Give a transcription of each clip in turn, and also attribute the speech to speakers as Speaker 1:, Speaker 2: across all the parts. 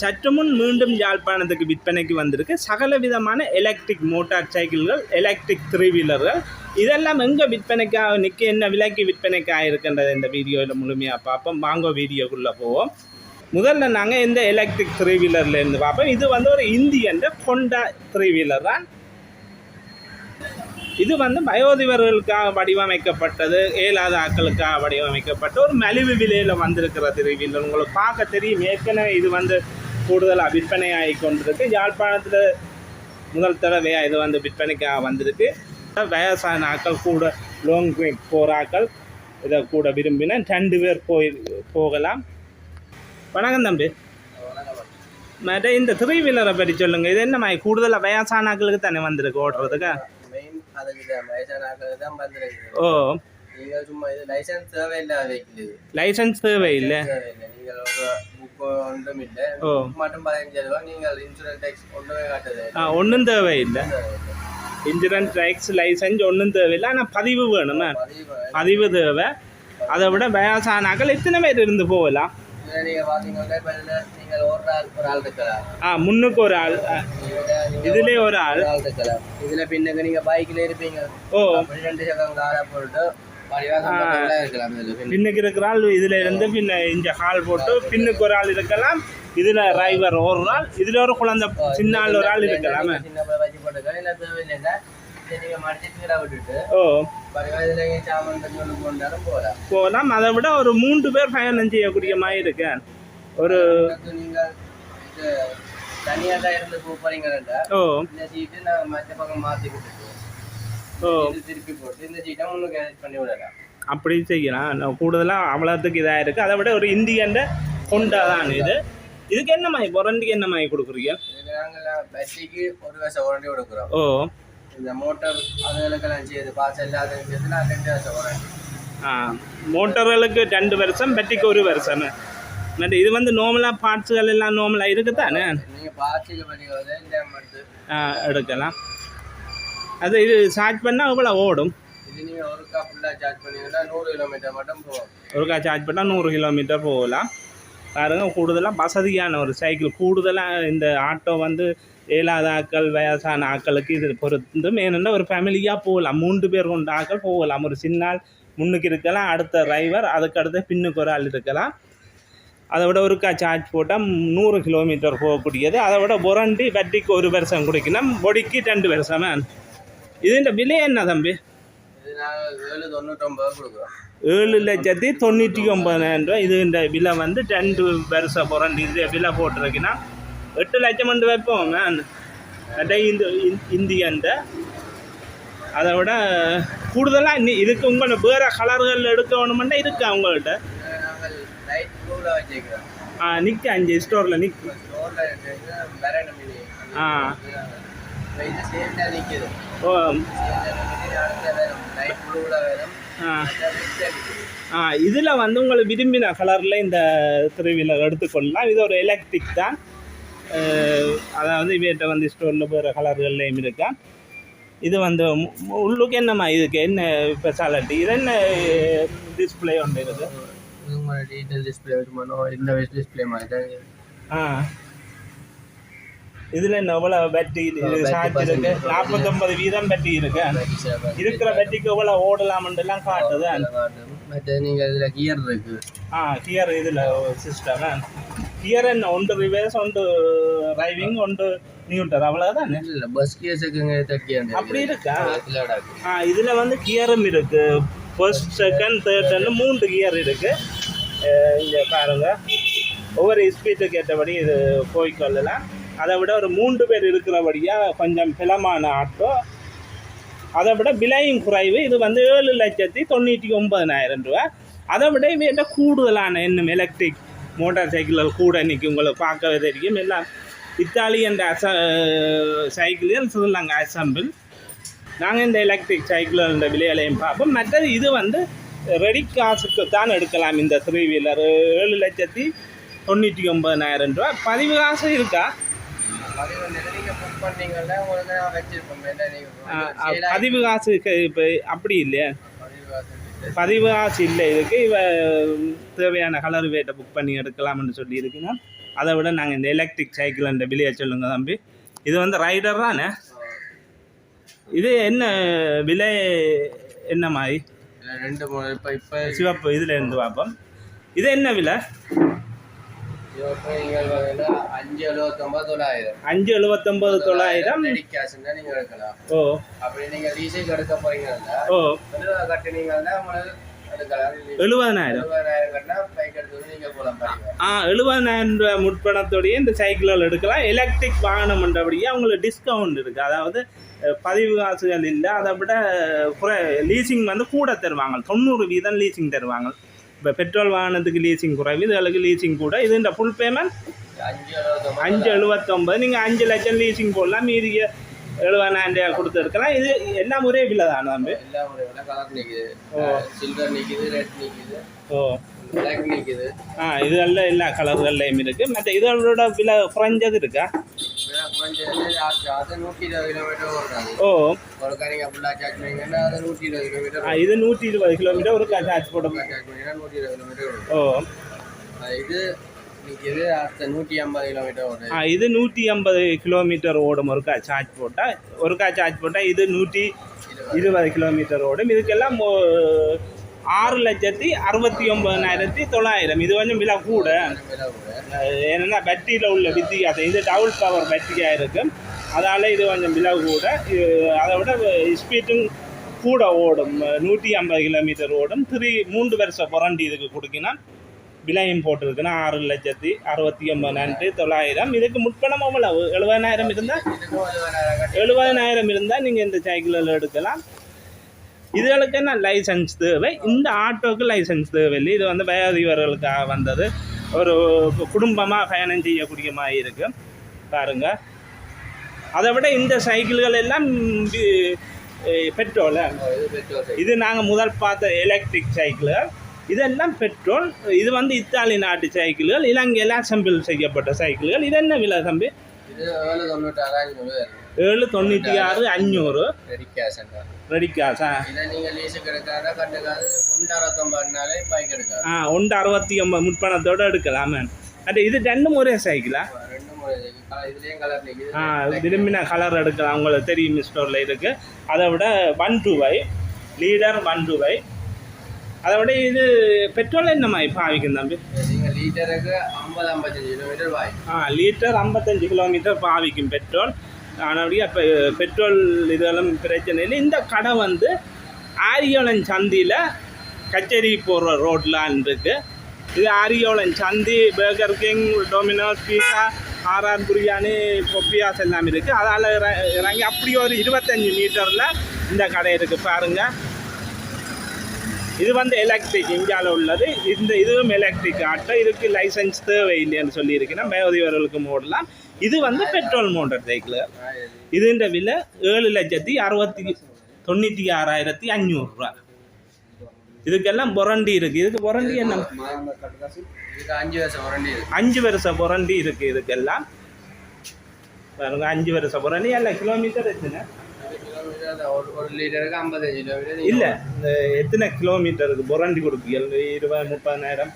Speaker 1: சற்று முன் மீண்டும் யாழ்ப்பாணத்துக்கு விற்பனைக்கு வந்திருக்கு. சகல விதமான எலக்ட்ரிக் மோட்டார் சைக்கிள்கள் எலக்ட்ரிக் த்ரீ வீலர்கள் இதெல்லாம் எங்கே விற்பனைக்காக நிற்க என்ன விலைக்கு விற்பனைக்காக இருக்கின்றது இந்த வீடியோவில் முழுமையாக பார்ப்போம். வாங்க வீடியோக்குள்ளே போவோம். முதல்ல நாங்கள் இந்த எலக்ட்ரிக் த்ரீ வீலர்லேருந்து பார்ப்போம். இது வந்து ஒரு இந்தியன் கொண்டா த்ரீ வீலர் தான். இது வந்து வயோதிபர்களுக்காக வடிவமைக்கப்பட்டது ஏழாத ஆட்களுக்காக வடிவமைக்கப்பட்ட ஒரு மலிவு விலையில் வந்திருக்கிற திருவியில் உங்களுக்கு பார்க்க தெரியும். ஏற்கனவே இது வந்து கூடுதலாக விற்பனையாகி கொண்டிருக்கு. யாழ்ப்பாணத்தில் முதல் தடவையாக இது வந்து விற்பனைக்காக வந்திருக்கு. வயசான ஆட்கள் கூட லாங் ட்ரிப் போகிற இதை கூட விரும்பினா ரெண்டு பேர் போய் போகலாம். வணக்கம் தம்பி. மற்ற இந்த த்ரீ வீலரை பற்றி சொல்லுங்கள் இது என்ன மாதிரி கூடுதலாக வயசான ஆட்களுக்கு தானே வந்திருக்கு ஓட்டுறதுக்கு? ஓ
Speaker 2: லைசன்ஸ்
Speaker 1: தேவை இல்லை
Speaker 2: ஒன்றும்
Speaker 1: தேவையில்லை இன்சூரன்ஸ் டேக்ஸ் லைசன்ஸ் ஒன்றும் தேவையில்லை ஆனால் பதிவு வேணுமே பதிவு தேவை அதை விட வயசானாக்கள் எத்தனை பேர் இருந்து போகலாம்
Speaker 2: நீங்கள் பார்த்தீங்கன்னா இப்போ இதில் நீங்கள் ஒரு ஆள் ஒரு ஆள் இருக்கலாம்.
Speaker 1: ஆ முன்னுக்கு ஒரு ஆள்
Speaker 2: நீங்க
Speaker 1: இதுலயே ஒரு ஆள்.
Speaker 2: ஆள் இருக்கலாம். இதில் பின்னுக்கு நீங்கள் பைக்கில் இருப்பீங்க.
Speaker 1: ஓ.
Speaker 2: ரெண்டு சக்கம் காரை போட்டு. பின்னுக்கு.
Speaker 1: இருக்கிற ஆள் இதில் இருந்து பின்ன இங்க ஹால் போட்டு பின்னுக்கு ஒரு ஆள் இருக்கலாம். இதில் டிரைவர் ஒரு ஆள் இதில் ஒரு குழந்தை சின்ன ஆள் ஒரு ஆள் இருக்கலாமே. ஓ
Speaker 2: ஒன்று போகலாம்
Speaker 1: அதை விட ஒரு மூன்று பேர் பயணம் செய்யக்கூடிய மாதிரி இருக்கு ஒரு
Speaker 2: தனியாக தான் இருந்து போறீங்கன்னா
Speaker 1: ஓ
Speaker 2: இந்த சீட்டு நான் மற்ற பக்கம் மாற்றி
Speaker 1: ஓ
Speaker 2: திருப்பி போட்டு இந்த சீட்டை முன்னுக்கு edit பண்ணி விடலாம்
Speaker 1: அப்படி செய்யலாம் கூடுதலாக அவ்வளோத்துக்கு இதாக இருக்குது அதை விட ஒரு இந்தியன் கொண்டா தான் இது இதுக்கு என்ன மாதிரி வாரண்டிக்கு என்ன மாதிரி கொடுக்குறீங்க
Speaker 2: நாங்கள் ஒரு வருஷம் வாரண்டி கொடுக்குறோம்
Speaker 1: ஓ
Speaker 2: இந்த மோட்டார் அதுகளுக்கெல்லாம் செய்யுது பாஸ் எல்லாத்தையும் சேர்த்து நான் ரெண்டு வருஷம்
Speaker 1: ஆ மோட்டர்களுக்கு ரெண்டு வருஷம் பெட்டிக்கு ஒரு வருஷம் மற்ற இது வந்து நார்மலாக பார்ட்ஸுகள் எல்லாம் நார்மலாக இருக்குது தானே
Speaker 2: நீங்கள் பாசிக்கு பண்ணிக்கிறது
Speaker 1: எடுக்கலாம். அது இது சார்ஜ் பண்ணால் எவ்வளோ ஓடும்?
Speaker 2: இது நீங்கள் ஒருக்கா ஃபுல்லாக சார்ஜ் பண்ணீங்கன்னா நூறு கிலோமீட்டர் மட்டும் போகும்.
Speaker 1: ஒருக்கா சார்ஜ் பண்ணால் நூறு கிலோமீட்டர் போகலாம். பாருங்கள் கூடுதலாக வசதியான ஒரு சைக்கிள் கூடுதலாக இந்த ஆட்டோ வந்து ஏழாத ஆட்கள் வயசான ஆட்களுக்கு இது பொறுத்து மேனண்டா ஒரு ஃபேமிலியாக போகலாம். மூன்று பேர் கொண்ட ஆட்கள் போகலாம். ஒரு சின்ன முன்னுக்கு இருக்கலாம் அடுத்த டிரைவர் அதுக்கு அடுத்து பின்னுக்கு ஒரு ஆள் இருக்கலாம். அதை விட ஒருக்கா சார்ஜ் போட்டால் நூறு கிலோமீட்டர் போகக்கூடியது. அதை விட புரண்டி வட்டிக்கு ஒரு வருஷம் குடிக்கணும். பொடிக்கு ரெண்டு வருஷம். இதுன்ற விலை என்ன தம்பி?
Speaker 2: ஏழு தொண்ணூற்றொம்பது கொடுக்குறோம்.
Speaker 1: ஏழு லட்சத்தி தொண்ணூற்றி ஒன்பதாயிரம் ரூபாய். இது இந்த விலை வந்து ரெண்டு வருஷம் புரண்டு இது விலை போட்டிருக்குன்னா எட்டு லட்சம் வந்து வைப்போம் மேன் அட்டை இந்த இந்தியன்ட. அதை விட கூடுதலாக இன்னி இதுக்கு உங்களை வேறு கலர்கள் எடுக்க வேணுமெண்டா இருக்கு அவங்கள்ட்ட ஆ நிற்க அஞ்சு ஸ்டோரில் நிற்க
Speaker 2: இருக்குது
Speaker 1: ஆ ஓ. ஆ இதில் வந்து உங்களை விரும்பின கலரில் இந்த திருவிழர் எடுத்துக்கொள்ளலாம். இது ஒரு எலக்ட்ரிக் தான். அதாவது வீட்டை வந்து ஸ்டோரில் போகிற கலர்கள்லையும் இருக்கா. இது வந்து உள்ளுக்கு என்னம்மா இதுக்கு என்ன ஸ்பெஷாலிட்டி இது என்ன டிஸ்பிளே ஒன்று இருக்குது
Speaker 2: டீட்டெயில் டிஸ்பிளே வச்சுமானோ இந்த டிஸ்பிளே மாதிரி தான்.
Speaker 1: ஆ. இதில் எவ்வளோ பேட்டரி சார்ஜ் இருக்கு? நாற்பத்தொம்பது வீதம் பேட்டரி இருக்கு. இருக்கிற பேட்டரிக்கு எவ்வளோ ஓடலாம்ன்றலாம் காட்டுது.
Speaker 2: மற்ற நீங்கள் இதில் கியர் இருக்குது
Speaker 1: ஆ கியர் இதில் சிஸ்டம் கியர் என்ன? ஒன்று ரிவர்ஸ் ஒன்று டிரைவிங் ஒன்று நியூட்டர் அவ்வளோதானே
Speaker 2: இல்லை பஸ் கியர்ஸுக்குங்க தேர்ட்டி
Speaker 1: அப்படி இருக்கா? ஆ இதில் வந்து கியரும் இருக்கு. ஃபர்ஸ்ட் செகண்ட் தேர்ட்னு மூன்று கியர் இருக்கு. இங்கே பாருங்க. ஒவ்வொரு ஸ்பீடுக்கு ஏற்றபடி இது போய்க்கொள்ளலாம் அதை விட ஒரு மூன்று பேர் இருக்கிறபடியாக கொஞ்சம் பிளமான ஆட்டோ. அதை விட விலையும் குறைவு. இது வந்து ஏழு லட்சத்தி தொண்ணூற்றி ஒன்பதனாயிரம் ரூபா. அதை விட இவையிட்ட கூடுதலான இன்னும் எலக்ட்ரிக் மோட்டார் சைக்கிள்கள் கூட இன்றைக்கி உங்களை பார்க்கவே தெரியும். எல்லாம் இத்தாலியன் அச சைக்கிள்கள் ஸ்ரீலங்கா அசம்பிள் நாங்கள் இந்த எலக்ட்ரிக் சைக்கிளோட விலைகளையும் பார்ப்போம். மற்றது இது வந்து ரெடி காசுக்கு தான் எடுக்கலாம். இந்த த்ரீ வீலர் ஏழு லட்சத்தி தொண்ணூற்றி ஒன்பதனாயிரம் ரூபா. பதிவு காசு இருக்கா? பதிவு காசு இப்போ அப்படி இல்லையா?
Speaker 2: பதிவு காசு
Speaker 1: இல்லை. இதுக்கு இவ தேவையான கலர் வேட்டை புக் பண்ணி எடுக்கலாம்னு சொல்லி இருக்குன்னா அதை விட நாங்கள் இந்த எலக்ட்ரிக் சைக்கிள் என்ற விலையை சொல்லுங்க தம்பி. இது வந்து ரைடர் தானே? இது என்ன விலை என்ன மாதிரி?
Speaker 2: ரெண்டு இப்போ இப்போ
Speaker 1: சிவப்பு இதில் இருந்து பார்ப்போம். இது என்ன விலை?
Speaker 2: அஞ்சு எழுபத்தொம்பது தொள்ளாயிரம் நீங்கள் எடுக்கலாம்.
Speaker 1: ஓ.
Speaker 2: அப்படி நீங்கள் லீஸுக்கு எடுக்க போறீங்கன்னா
Speaker 1: ஓ.
Speaker 2: கட்டுனீங்கன்னா
Speaker 1: எழுபதனாயிரம் ஆ ரூபாய் முற்பணத்தோடைய இந்த சைக்கிள்கள் எடுக்கலாம். எலக்ட்ரிக் வாகனம் என்றபடியே அவங்களுக்கு டிஸ்கவுண்ட் இருக்குது அதாவது பதிவு காசுகள் இல்லை அதை விட குறை லீசிங் வந்து கூட தருவாங்க. தொண்ணூறு வீதம் லீசிங் தருவாங்க. இப்போ பெட்ரோல் வாகனத்துக்கு லீசிங் குறைவு இதுகளுக்கு லீசிங் கூட. இது இந்த ஃபுல் பேமெண்ட்
Speaker 2: அஞ்சு எழுபத்தொம்பது
Speaker 1: நீங்கள் அஞ்சு லட்சம் லீசிங் போடலாம். மீதி எழுபதாயிரம் ரூபாய் கொடுத்து எடுக்கலாம். இது எல்லாம் ஒரே விலை தானே
Speaker 2: கலர் நிற்குது சில்வர் நிற்குது ரெட் நிற்குது
Speaker 1: ஓ. ஆ இதெல்லாம் எல்லா கலர்கள்லையும் இருக்குது மற்ற இதோட விலை குறைஞ்சது இருக்கா? ஓ.
Speaker 2: ஒரு கறிங்க ஃபுல்லாக சார்ஜ் பண்ணிங்கன்னா அது நூற்றி இருபது கிலோமீட்டர்
Speaker 1: ஆ, இது நூற்றி இருபது கிலோமீட்டர் ஒரு சார்ஜ் போட
Speaker 2: ஃபுல்லாக சார்ஜ் பண்ணிங்கன்னா நூற்றி இருபது கிலோமீட்டர் ஓடும்
Speaker 1: ஓ.
Speaker 2: அது இது அடுத்த நூற்றி ஐம்பது கிலோமீட்டர் ஓடுது
Speaker 1: ஆ இது நூற்றி ஐம்பது கிலோமீட்டர் ஓடும் ஒருக்கா சார்ஜ் போட்டால் ஒருக்கா சார்ஜ் போட்டால் இது நூற்றி இருபது கிலோமீட்டர் ஓடும். இதுக்கெல்லாம் ஆறு லட்சத்தி அறுபத்தி ஒன்பதாயிரத்தி தொள்ளாயிரம். இது கொஞ்சம் விலை கூட. என்னென்னா ஏன்னா பேட்டரியில் உள்ள வித்தியாசம். இது டபுள் பவர் பேட்டரியாக இருக்குது அதால் இது கொஞ்சம் விலை கூட. இது அதை விட ஸ்பீடும் கூட ஓடும். நூற்றி ஐம்பது கிலோமீட்டர் ஓடும். த்ரீ மூன்று வருஷம் புரண்டி இதுக்கு கொடுக்கினா விலையும் போட்டிருக்குன்னா ஆறு லட்சத்தி அறுபத்தி ஒம்பதாயிரத்தி தொள்ளாயிரம். இதுக்கு முற்பணம் எவ்வளவு எழுபதாயிரம் இருந்தால்
Speaker 2: எழுபதனாயிரம் எழுபதாயிரம்
Speaker 1: இருந்தால் நீங்கள் இந்த சைக்கிளில் எடுக்கலாம். இதுகளுக்கு என்ன லைசன்ஸ் தேவை? இந்த ஆட்டோக்கு லைசன்ஸ் தேவையில்லை இது வந்து வயோதிபர்களுக்காக வந்தது. ஒரு குடும்பமாக பயணம் செய்யக்கூடிய மாதிரி இருக்கு. பாருங்க. அதை விட இந்த சைக்கிள்கள் எல்லாம் பெட்ரோல்
Speaker 2: இது
Speaker 1: நாங்கள் முதல் பார்த்த எலக்ட்ரிக் சைக்கிள்கள் இதெல்லாம் பெட்ரோல் இது வந்து இத்தாலி நாட்டு சைக்கிள்கள் இலங்கையில் அசம்பிள் செய்யப்பட்ட சைக்கிள்கள் இது என்ன விலை தம்பி?
Speaker 2: ஏழு
Speaker 1: தொண்ணூற்றி ஆறு அஞ்சூறு
Speaker 2: ரெடி கேஷ்
Speaker 1: ரெடி காசா
Speaker 2: இதை நீங்கள் லீஸுக்கு எடுக்காத கட்டுக்காது ஒன்று அறுபத்தொம்பதுனாலே பைக் எடுக்காது
Speaker 1: ஆ ஒன்று அறுபத்தி ஒம்பது முற்பணத்தோடு எடுக்கலாமே அது இது ரெண்டும் ஒரே சைக்கிளா விரும்பின கலர் எடுக்கலாம் உங்களுக்கு தெரியும் ஸ்டோரில் இருக்குது அதை விட one two by litre one two by அதை விட இது பெட்ரோல் என்ன மாதிரி பாவிக்கும் தம்பி
Speaker 2: லீட்டருக்கு ஐம்பது ஐம்பத்தஞ்சு கிலோமீட்டர் வாய்.
Speaker 1: ஆ லிட்டர் ஐம்பத்தஞ்சு கிலோமீட்டர் பாவிக்கும் பெட்ரோல். ஆனால் இப்போ பெட்ரோல் இதெல்லாம் பிரச்சனை இல்லை. இந்த கடை வந்து ஆரியோலன் சந்தியில் கச்சேரி போகிற ரோட்டில் இருக்குது இது ஆரியோலன் சந்தி Burger King Domino's pizza RR biryani Popeyes எல்லாம் இருக்குது அதால் இறங்கி அப்படி ஒரு இருபத்தஞ்சி மீட்டரில் இந்த கடை இருக்குது பாருங்கள் இது வந்து எலக்ட்ரிக் இந்தியாவில் உள்ளது. இந்த இதுவும் எலக்ட்ரிக் ஆட்டோ. இதுக்கு லைசன்ஸ் தேவையில்லைன்னு சொல்லியிருக்கிறேன். வயோதிபர்களுக்கு மோடலாம் இது வந்து பெட்ரோல் மோட்டர் சைக்கிள் இதுன்ற விலை ஏழு லட்சத்தி அறுபத்தி தொண்ணூற்றி ஆறாயிரத்தி அஞ்சூறுரூவா இதுக்கெல்லாம் புரண்டி இருக்கு. இதுக்கு புரண்டி என்ன?
Speaker 2: அஞ்சு வருஷம்
Speaker 1: புரண்டி இருக்கு. இதுக்கெல்லாம். பாருங்க அஞ்சு வருஷம் புரண்டி எல்லாம் கிலோமீட்டர்
Speaker 2: இருக்குன்னு
Speaker 1: இல்லை இந்த எத்தனை கிலோமீட்டருக்கு புரண்டி கொடுப்பீங்க இருபது முப்பதாயிரம்?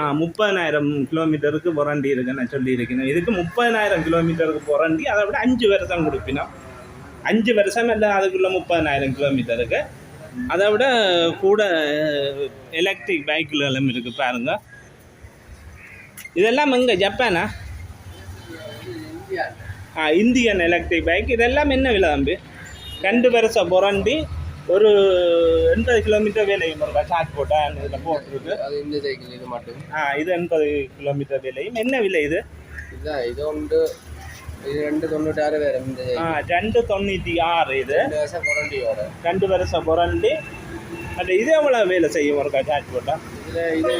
Speaker 2: ஆ முப்பதாயிரம்
Speaker 1: கிலோமீட்டருக்கு புரண்டி இருக்குன்னு நான் சொல்லியிருக்கேன். இதுக்கு முப்பதாயிரம் கிலோமீட்டருக்கு புரண்டி அதை விட அஞ்சு வருஷம் கொடுப்பினோம். அஞ்சு வருஷம் இல்லை அதுக்குள்ள முப்பதாயிரம் கிலோமீட்டருக்கு அதை விட கூட எலக்ட்ரிக் பைக்குகளும் இருக்குது பாருங்க. இதெல்லாம் எங்கே? ஜப்பானா? இந்தியன் எலக்ட்ரிக் பைக் இதெல்லாம் என்ன விலை தம்பி? ரெண்டு வருஷம் புரண்டி ஒரு எண்பது கிலோமீட்டர் விலையும் இருக்கா சார்ஜ் போட்டால் இதில் போட்டிருக்கு.
Speaker 2: அது இந்த சைக்கிள் இது மட்டும்.
Speaker 1: ஆ இது எண்பது கிலோமீட்டர் விலையும். என்ன விலை இது?
Speaker 2: இதுதான் இது உண்டு இது ரெண்டு தொண்ணூറ്റാறு வேறு இந்த
Speaker 1: ஆ ரெண்டு தொண்ணூற்றி ஆறு இது.
Speaker 2: ரெண்டு வருஷம் புரண்டி வர
Speaker 1: ரெண்டு வருஷம் புரண்டி அந்த இது எவ்வளோ வேலை செய்யும் ஒருக்கா சார்ஜ் போட்டால்
Speaker 2: இது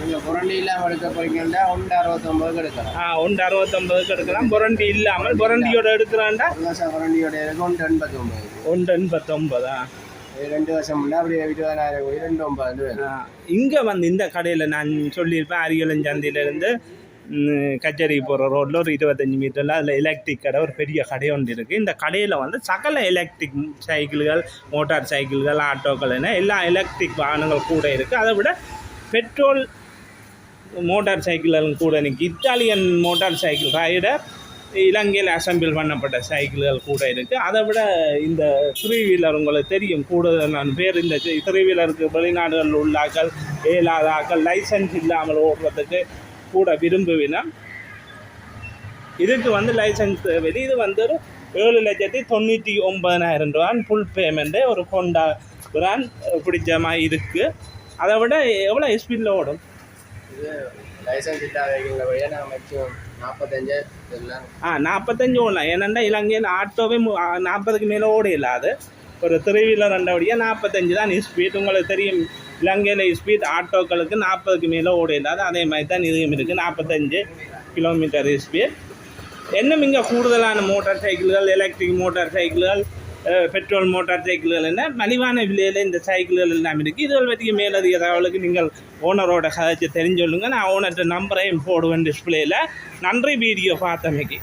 Speaker 2: நீங்கள் புரண்டி இல்லாமல் எடுக்க போறீங்கன்னா ஒன்று அறுபத்தொம்பதுக்கு எடுக்கலாம்.
Speaker 1: ஆ ஒன்று அறுபத்தொம்பதுக்கு எடுக்கலாம். புரண்டி இல்லாமல் புரண்டியோட எடுக்கிறாண்டா
Speaker 2: வருஷம் புரண்டியோட ஒன்று எண்பத்தி ஒம்பது
Speaker 1: ஒன்று எண்பத்தொம்பதா
Speaker 2: ரெண்டு வருஷம் இல்லை அப்படியே இருபதாயிரம் ரெண்டு ஒன்பது வேணும்
Speaker 1: இங்கே வந்து இந்த கடையில் நான் சொல்லியிருப்பேன் அரியலன் கச்சேரிக்கு போகிற ரோட்டில் ஒரு இருபத்தஞ்சி மீட்டரில் அதில் எலக்ட்ரிக் கடை ஒரு பெரிய கடை ஒன்று இருக்குது இந்த கடையில் வந்து சகல எலக்ட்ரிக் சைக்கிள்கள் மோட்டார் சைக்கிள்கள் ஆட்டோக்கள் என எல்லா எலக்ட்ரிக் வாகனங்கள் கூட இருக்குது அதை விட பெட்ரோல் மோட்டார் சைக்கிள்களும் கூட இருக்கு. இத்தாலியன் மோட்டார் சைக்கிள் ரைடர் இலங்கையில் அசம்பிள் பண்ணப்பட்ட சைக்கிள்கள் கூட இருக்குது அதை விட இந்த த்ரீ வீலர் உங்களுக்கு தெரியும். கூட நான் பேர் இந்த த்ரீ வீலருக்கு வெளிநாடுகளில் உள்ளாக்கள் இயலாத ஆக்கள் லைசன்ஸ் இல்லாமல் ஓடுறதுக்கு கூட விரும்புவினா இதுக்கு வந்து லைசன்ஸ் தேவை இது வந்து ஒரு ஏழு லட்சத்தி தொண்ணூற்றி ஒன்பதாயிரம் ரூபான் ஃபுல் பேமெண்ட்டு ஒரு ஹோண்டா பிராண்ட் பிடிச்ச மாதிரி இருக்குது அதை விட எவ்வளோ ஸ்பீடில் ஓடும்?
Speaker 2: இது லைசன்ஸ் இல்லாத மேக்ஸிமம் நாற்பத்தஞ்சு இதெல்லாம்
Speaker 1: ஆ நாற்பத்தஞ்சு ஓடலாம். ஏனெண்டா இலங்கையில் ஆட்டோவே நாற்பதுக்கு மேலே ஓட இல்லாது ஒரு த்ரீ வீலர் ரெண்டபடியாக நாற்பத்தஞ்சு தான் ஸ்பீட் உங்களுக்கு தெரியும் இலங்கையில் ஸ்பீட் ஆட்டோக்களுக்கு நாற்பதுக்கு மேலே ஓடிடாது அதே மாதிரி தான் இதுவும் இருக்குது நாற்பத்தஞ்சு கிலோமீட்டர் ஸ்பீட் இன்னும் இங்கே கூடுதலான மோட்டார் சைக்கிள்கள் எலக்ட்ரிக் மோட்டார் சைக்கிள்கள் பெட்ரோல் மோட்டார் சைக்கிள்கள் என்ன? மலிவான விலையில் இந்த சைக்கிள்கள் எல்லாம் இருக்குது இதுகள் பற்றி மேலதிக தகவலுக்கு நீங்கள் ஓனரோட கதைச்சு தெரிஞ்சொல்லுங்க நான் ஓனர்கிட்ட நம்பரையும் போடுவேன் டிஸ்பிளேயில் நன்றி வீடியோ பார்த்தமைக்கு.